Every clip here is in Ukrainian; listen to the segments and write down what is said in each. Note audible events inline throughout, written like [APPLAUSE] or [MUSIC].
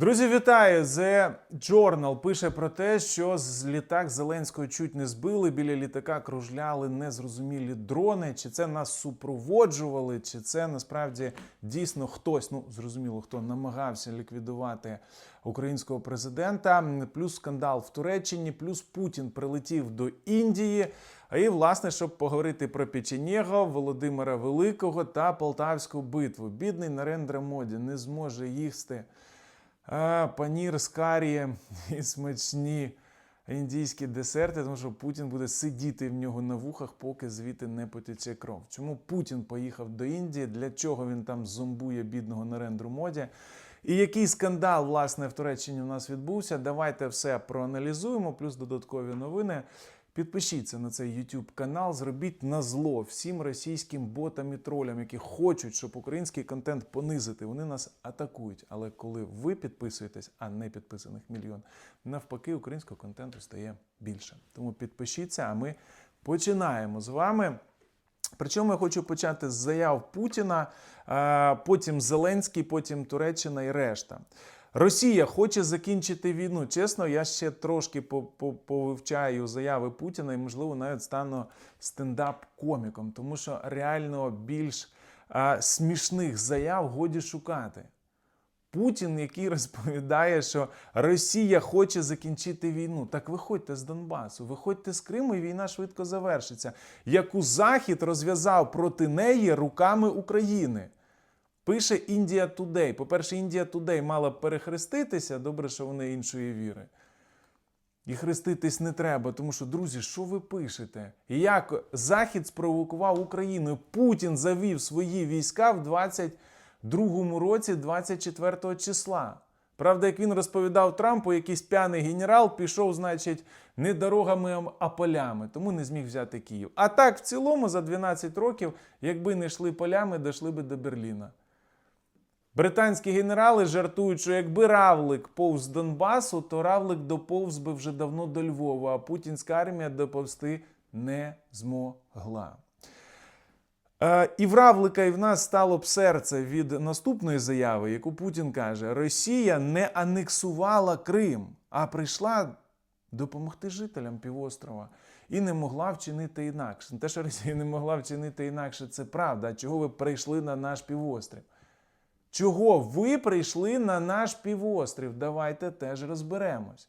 Друзі, вітаю! The Journal пише про те, що з літак Зеленського чуть не збили. Біля літака кружляли незрозумілі дрони. Чи це нас супроводжували, чи це насправді дійсно хтось, ну зрозуміло, хто намагався ліквідувати українського президента. Плюс скандал в Туреччині, плюс Путін прилетів до Індії. А І, власне, щоб поговорити про Печенєго, Володимира Великого та Полтавську битву. Бідний Нарендра Моді не зможе їсти панір з карі [LAUGHS] і смачні індійські десерти, тому що Путін буде сидіти в нього на вухах, поки звідти не потече кров. Чому Путін поїхав до Індії? Для чого він там зомбує бідного Нарендру Моді? І який скандал, власне, в Туреччині у нас відбувся? Давайте все проаналізуємо, плюс додаткові новини. Підпишіться на цей YouTube канал, зробіть на зло всім російським ботам і тролям, які хочуть, щоб український контент понизити. Вони нас атакують. Але коли ви підписуєтесь, а не підписаних мільйон, навпаки, українського контенту стає більше. Тому підпишіться, а ми починаємо з вами. Причому я хочу почати з заяв Путіна, потім Зеленський, потім Туреччина і решта. Росія хоче закінчити війну. Чесно, я ще трошки по- по- повивчаю заяви Путіна і, можливо, навіть стану стендап-коміком, тому що реально більш а, смішних заяв годі шукати. Путін, який розповідає, що Росія хоче закінчити війну. Так виходьте з Донбасу, виходьте з Криму, і війна швидко завершиться. Яку Захід розв'язав проти неї руками України. Пише Індія Тудей. По-перше, Індія Тудей мала б перехреститися. Добре, що вони іншої віри. І хреститись не треба, тому що, друзі, що ви пишете? Як Захід спровокував Україну? Путін завів свої війська в 22-му році, 24 числа. Правда, як він розповідав Трампу, якийсь п'яний генерал пішов, значить, не дорогами, а полями, тому не зміг взяти Київ. А так, в цілому, за 12 років, якби не йшли полями, дійшли би до Берліна. Британські генерали жартують, що якби Равлик повз Донбасу, то Равлик доповз би вже давно до Львова, а путінська армія доповзти не змогла. Е, І в Равлика і в нас стало б серце від наступної заяви, яку Путін каже: Росія не анексувала Крим, а прийшла допомогти жителям півострова і не могла вчинити інакше. Те, що Росія не могла вчинити інакше, це правда. Чого ви прийшли на наш півострів? Чого ви прийшли на наш півострів? Давайте теж розберемось.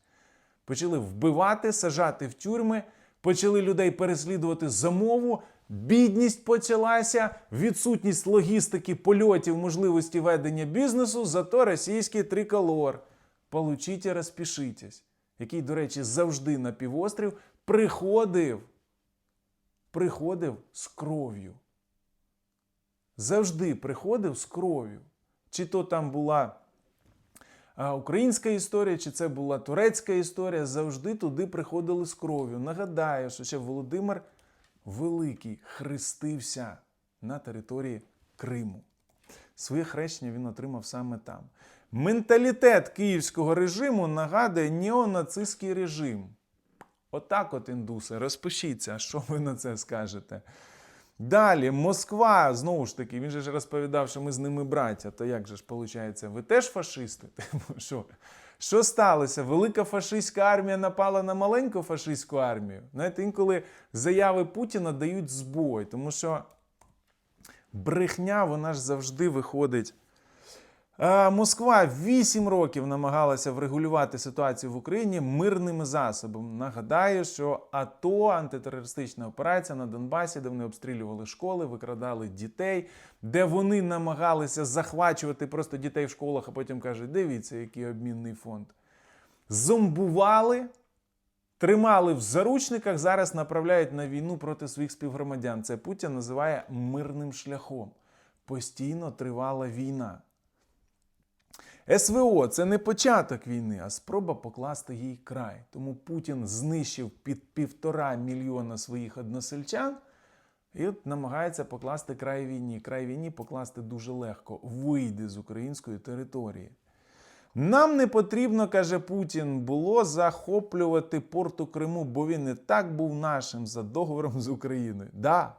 Почали вбивати, сажати в тюрми, почали людей переслідувати за мову. Бідність почалася, відсутність логістики, польотів, можливості ведення бізнесу, зато російський триколор. Получіть і розпишітесь, який, до речі, завжди на півострів приходив, приходив з кров'ю. Завжди приходив з кров'ю. Чи то там була українська історія, чи це була турецька історія, завжди туди приходили з кров'ю. Нагадаю, що ще Володимир Великий хрестився на території Криму. Своє хрещення він отримав саме там. Менталітет київського режиму нагадує неонацистський режим. Отак от, індуси, розпишіться, що ви на це скажете. Далі, Москва, знову ж таки, він же ж розповідав, що ми з ними браття. То як же ж виходить, ви теж фашисти? [LAUGHS] Типу, Що? Що сталося? Велика фашистська армія напала на маленьку фашистську армію. Знаєте, інколи заяви Путіна дають збой, тому що брехня, вона ж завжди виходить. А, Москва 8 років намагалася врегулювати ситуацію в Україні мирними засобами. Нагадаю, що АТО антитерористична операція на Донбасі, де вони обстрілювали школи, викрадали дітей, де вони намагалися захвачувати просто дітей в школах, а потім кажуть: дивіться, який обмінний фонд. Зомбували, тримали в заручниках, зараз направляють на війну проти своїх співгромадян. Це Путін називає мирним шляхом. Постійно тривала війна. СВО це не початок війни, а спроба покласти їй край. Тому Путін знищив під півтора мільйона своїх односельчан і от намагається покласти край війні. Край війні покласти дуже легко. Вийде з української території. Нам не потрібно, каже Путін, було захоплювати порт у Криму, бо він і так був нашим за договором з Україною. Да.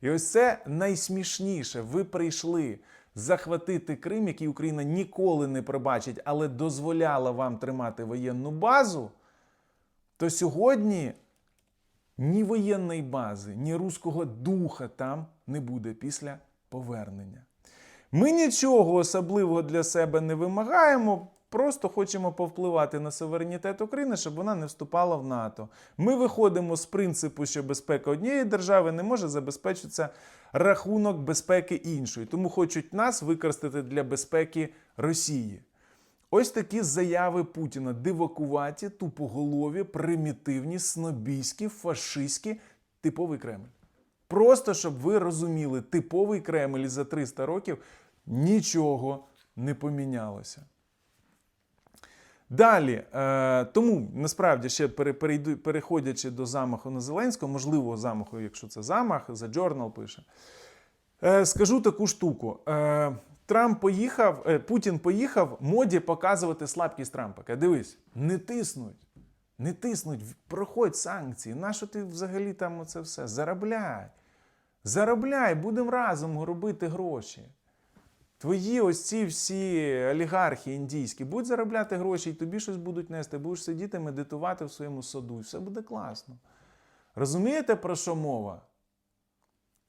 І ось це найсмішніше. Ви прийшли захватити Крим, який Україна ніколи не пробачить, але дозволяла вам тримати воєнну базу, то сьогодні ні воєнної бази, ні руського духа там не буде після повернення. Ми нічого особливого для себе не вимагаємо, просто хочемо повпливати на суверенітет України, щоб вона не вступала в НАТО. Ми виходимо з принципу, що безпека однієї держави не може забезпечитися рахунок безпеки іншої, тому хочуть нас використати для безпеки Росії. Ось такі заяви Путіна дивакуваті, тупоголові, примітивні, снобійські, фашистські, типовий Кремль. Просто щоб ви розуміли, типовий Кремль за 300 років нічого не помінялося. Далі, е, тому насправді ще перейду- переходячи до замаху на Зеленського, можливо, замаху, якщо це замах, за Journal пише. Е, скажу таку штуку. Е, Трамп поїхав, Путін поїхав моді показувати слабкість Трампа. Каже, дивись, не тиснуть. Не тиснуть, проходь санкції. Нащо ти взагалі там оце все? Заробляй. Заробляй, будемо разом робити гроші. Твої ось ці всі олігархи індійські будуть заробляти гроші, і тобі щось будуть нести, будеш сидіти, медитувати в своєму саду, і все буде класно. Розумієте, про що мова?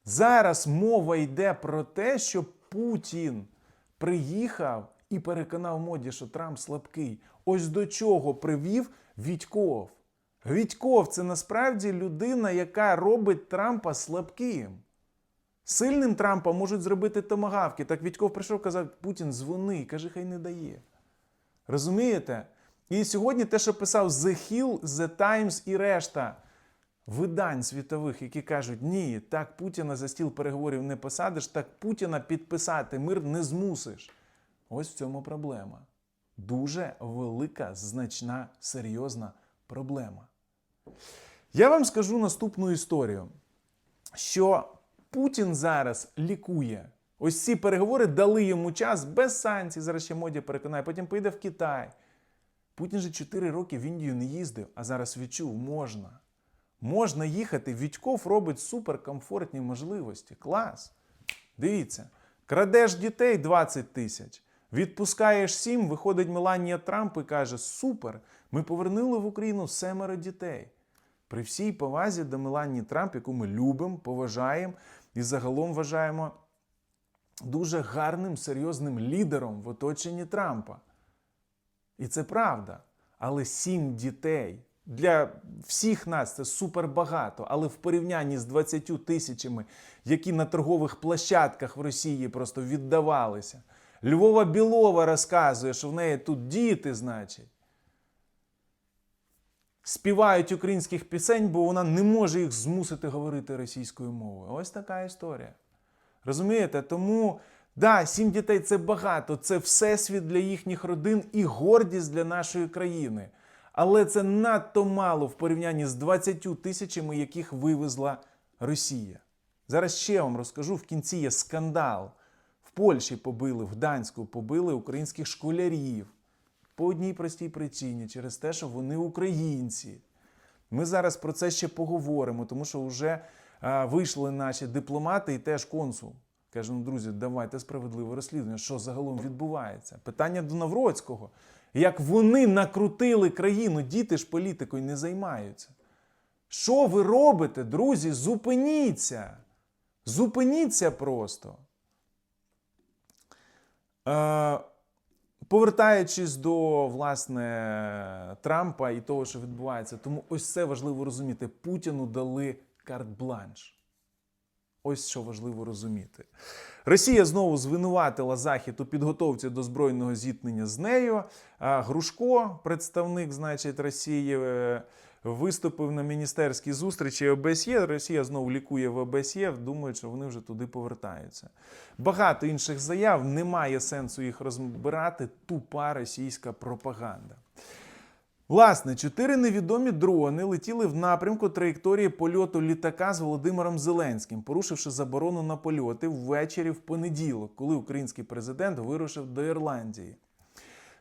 Зараз мова йде про те, що Путін приїхав і переконав моді, що Трамп слабкий. Ось до чого привів Вітьков. Вітьков це насправді людина, яка робить Трампа слабким. Сильним Трампа можуть зробити томагавки. Так Вітьков прийшов казав, Путін, дзвони, каже, хай не дає. Розумієте? І сьогодні те, що писав The Hill, The Times і решта видань світових, які кажуть, ні, так Путіна за стіл переговорів не посадиш, так Путіна підписати мир не змусиш. Ось в цьому проблема. Дуже велика, значна, серйозна проблема. Я вам скажу наступну історію, що Путін зараз лікує. Ось ці переговори дали йому час без санкцій. Зараз ще моді переконає, потім поїде в Китай. Путін же 4 роки в Індію не їздив, а зараз відчув, можна. Можна їхати. Вітьков робить суперкомфортні можливості. Клас. Дивіться, крадеш дітей 20 тисяч, відпускаєш 7, виходить Меланія Трамп і каже: Супер! Ми повернули в Україну семеро дітей. При всій повазі до Меланії Трамп, яку ми любимо, поважаємо і загалом вважаємо дуже гарним, серйозним лідером в оточенні Трампа. І це правда. Але сім дітей для всіх нас це супер багато. Але в порівнянні з 20 тисячами, які на торгових площадках в Росії просто віддавалися. Львова Білова розказує, що в неї тут діти, значить. Співають українських пісень, бо вона не може їх змусити говорити російською мовою. Ось така історія. Розумієте? Тому, да, сім дітей це багато, це всесвіт для їхніх родин і гордість для нашої країни. Але це надто мало в порівнянні з 20 тисячами, яких вивезла Росія. Зараз ще вам розкажу: в кінці є скандал. В Польщі побили, в Гданську побили українських школярів. По одній простій причині, через те, що вони українці. Ми зараз про це ще поговоримо, тому що вже а, вийшли наші дипломати і теж консул. Каже, ну, друзі, давайте справедливе розслідування, що загалом відбувається. Питання до Навроцького. Як вони накрутили країну, діти ж політикою не займаються. Що ви робите, друзі? Зупиніться. Зупиніться просто. Е, Повертаючись до власне Трампа і того, що відбувається, тому ось це важливо розуміти. Путіну дали карт-бланш. Ось що важливо розуміти. Росія знову звинуватила Захід у підготовці до збройного зіткнення з нею. Грушко, представник, значить, Росії, е, виступив на міністерській зустрічі ОБСЄ. Росія знову лікує в ОБСЄ, думають, що вони вже туди повертаються. Багато інших заяв, немає сенсу їх розбирати. Тупа російська пропаганда. Власне, чотири невідомі дрони летіли в напрямку траєкторії польоту літака з Володимиром Зеленським, порушивши заборону на польоти ввечері в понеділок, коли український президент вирушив до Ірландії.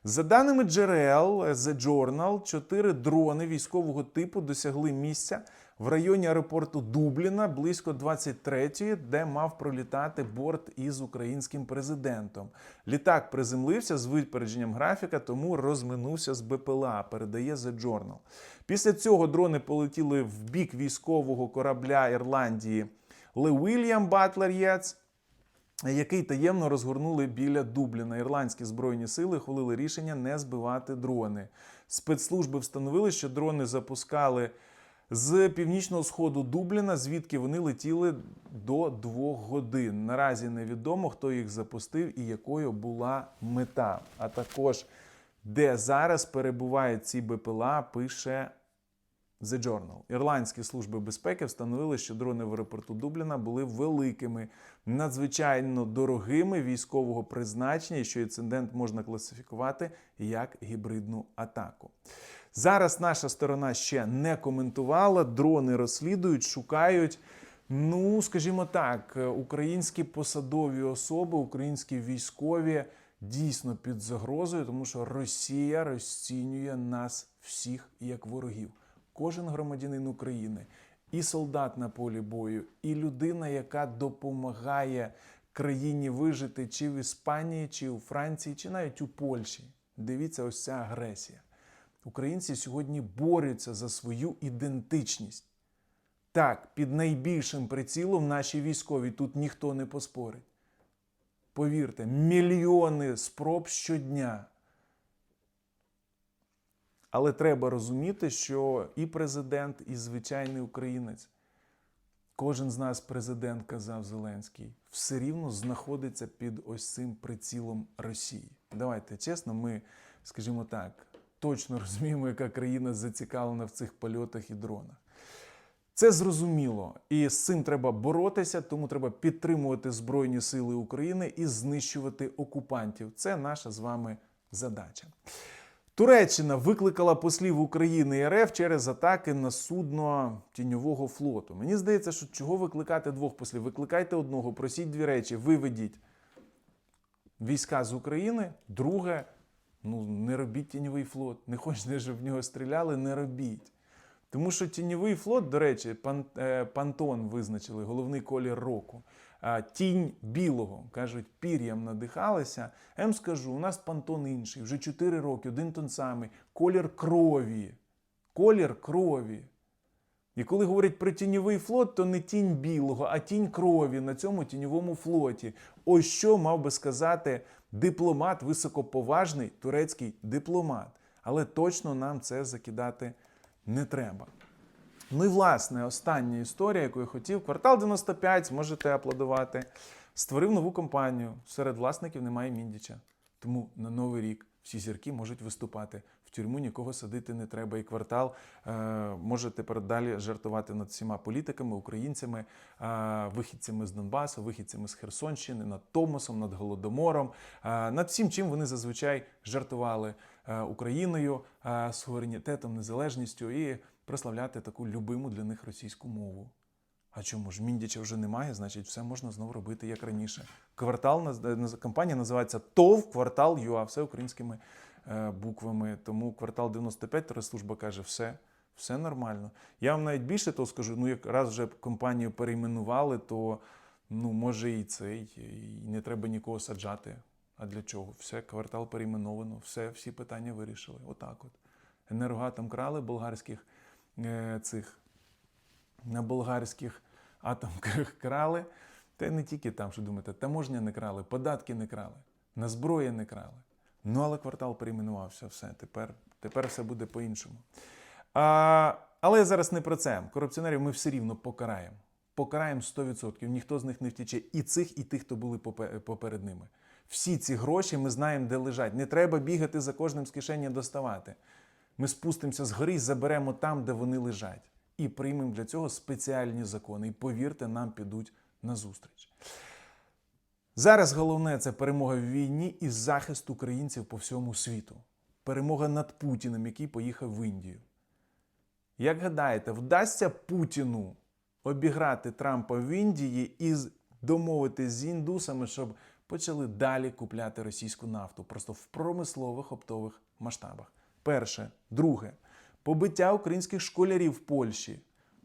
За даними джерел The Journal, чотири дрони військового типу досягли місця в районі аеропорту Дубліна близько 23-ї, де мав пролітати борт із українським президентом. Літак приземлився з випередженням графіка, тому розминувся з БПЛА, передає The Journal. Після цього дрони полетіли в бік військового корабля Ірландії Ле Вільям Батлер Єц який таємно розгорнули біля Дубліна. Ірландські збройні сили хвалили рішення не збивати дрони. Спецслужби встановили, що дрони запускали з північного сходу Дубліна, звідки вони летіли до двох годин. Наразі невідомо, хто їх запустив і якою була мета. А також де зараз перебувають ці БПЛА, пише The Journal. Ірландські служби безпеки встановили, що дрони в аеропорту Дубліна були великими, надзвичайно дорогими військового призначення, що інцидент можна класифікувати як гібридну атаку. Зараз наша сторона ще не коментувала. Дрони розслідують, шукають. Ну, скажімо так, українські посадові особи, українські військові дійсно під загрозою, тому що Росія розцінює нас всіх як ворогів кожен громадянин України, і солдат на полі бою, і людина, яка допомагає країні вижити чи в Іспанії, чи у Франції, чи навіть у Польщі. Дивіться, ось ця агресія. Українці сьогодні борються за свою ідентичність. Так, під найбільшим прицілом наші військові тут ніхто не поспорить. Повірте, мільйони спроб щодня. Але треба розуміти, що і президент, і звичайний українець, кожен з нас, президент, казав Зеленський, все рівно знаходиться під ось цим прицілом Росії. Давайте чесно, ми, скажімо так, точно [LAUGHS] розуміємо, яка країна зацікавлена в цих польотах і дронах. Це зрозуміло, і з цим треба боротися, тому треба підтримувати Збройні Сили України і знищувати окупантів. Це наша з вами задача. Туреччина викликала послів України і РФ через атаки на судно тіньового флоту. Мені здається, що чого викликати двох послів? Викликайте одного, просіть дві речі, виведіть війська з України. Друге, ну не робіть тіньовий флот. Не хочете, щоб в нього стріляли, не робіть. Тому що тіньовий флот, до речі, пан, е, Пантон визначили головний колір року. А, тінь білого, кажуть, пір'ям надихалися. Вам скажу, у нас пантон інший, вже 4 роки, один тон самий, колір крові. Колір крові. І коли говорять про тіньовий флот, то не тінь білого, а тінь крові на цьому тіньовому флоті. Ось що мав би сказати дипломат, високоповажний турецький дипломат. Але точно нам це закидати не треба. Ну і власне, остання історія, яку я хотів. Квартал 95, зможете аплодувати. Створив нову компанію. Серед власників немає Міндіча. Тому на новий рік всі зірки можуть виступати. Тюрму нікого садити не треба. І квартал е, може тепер далі жартувати над всіма політиками, українцями, е, вихідцями з Донбасу, вихідцями з Херсонщини, над Томосом, над Голодомором, е, над всім, чим вони зазвичай жартували Україною, суверенітетом, незалежністю і прославляти таку любиму для них російську мову. А чому ж Міндіча вже немає, значить, все можна знову робити як раніше. Квартал наз- компанія називається ТОВ Квартал ЮА, все українськими буквами. Тому квартал 95 Терслужба каже, все, все нормально. Я вам навіть більше того скажу, ну як раз вже компанію перейменували, то ну, може і цей, і не треба нікого саджати. А для чого? Все, квартал перейменовано, все, всі питання вирішили. Отак от. Енергоатом крали болгарських е, цих на болгарських атомках [LAUGHS] крали. Та не тільки там, що думаєте, таможня не крали, податки не крали, на зброї не крали. Ну, але квартал перейменувався, все, тепер, тепер все буде по-іншому. А, але зараз не про це. Корупціонерів ми все рівно покараємо. Покараємо 100%. Ніхто з них не втіче. І цих, і тих, хто були поперед ними. Всі ці гроші ми знаємо, де лежать. Не треба бігати за кожним з кишені доставати. Ми спустимося з і заберемо там, де вони лежать. І приймемо для цього спеціальні закони. І повірте, нам підуть на зустріч. Зараз головне це перемога в війні і захист українців по всьому світу. Перемога над Путіним, який поїхав в Індію. Як гадаєте, вдасться Путіну обіграти Трампа в Індії і домовитись з індусами, щоб почали далі купляти російську нафту, просто в промислових оптових масштабах? Перше, друге, побиття українських школярів в Польщі.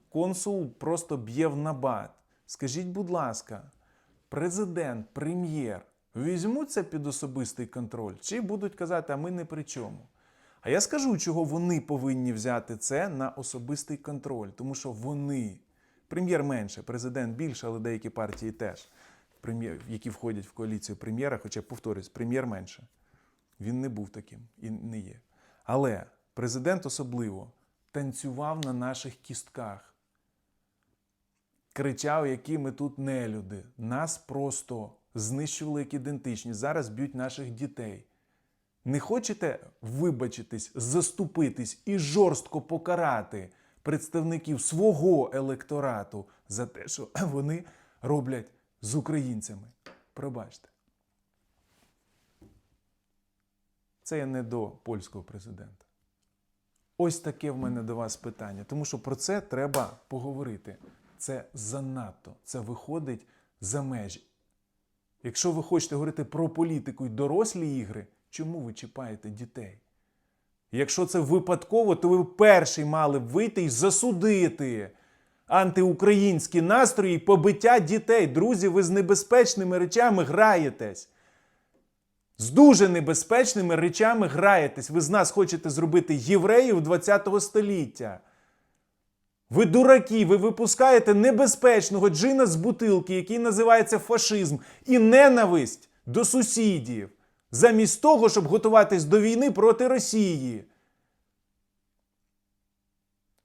консул просто б'є в набат. Скажіть, будь ласка, президент, прем'єр візьмуться під особистий контроль чи будуть казати, а ми не при чому? А я скажу, чого вони повинні взяти це на особистий контроль, тому що вони, прем'єр менше, президент більше, але деякі партії теж, які входять в коаліцію прем'єра, хоча повторюсь, прем'єр менше. Він не був таким і не є. Але президент особливо танцював на наших кістках, кричав, які ми тут нелюди. Нас просто знищували як ідентичність. Зараз б'ють наших дітей. Не хочете вибачитись, заступитись і жорстко покарати представників свого електорату за те, що [CLEARS THROAT] вони роблять з українцями? Пробачте. Це я не до польського президента. Ось таке в мене до вас питання, тому що про це треба поговорити. Це занадто, це виходить за межі. Якщо ви хочете говорити про політику і дорослі ігри, чому ви чіпаєте дітей? Якщо це випадково, то ви перший мали б вийти і засудити антиукраїнські настрої і побиття дітей. Друзі, ви з небезпечними речами граєтесь. З дуже небезпечними речами граєтесь. Ви з нас хочете зробити євреїв 20 століття. Ви дураки, ви випускаєте небезпечного джина з бутилки, який називається фашизм, і ненависть до сусідів, замість того, щоб готуватись до війни проти Росії.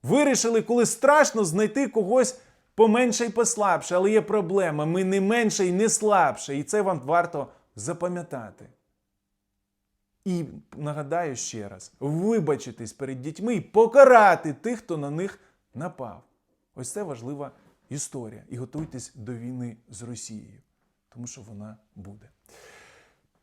Вирішили, коли страшно, знайти когось поменше і послабше, але є проблема. Ми не менше і не слабше, і це вам варто запам'ятати. І нагадаю ще раз: вибачитись перед дітьми і покарати тих, хто на них напав. Ось це важлива історія. І готуйтесь до війни з Росією, тому що вона буде.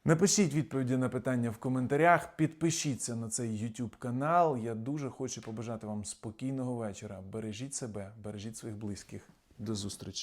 Напишіть відповіді на питання в коментарях, підпишіться на цей YouTube канал. Я дуже хочу побажати вам спокійного вечора. Бережіть себе, бережіть своїх близьких. До зустрічі!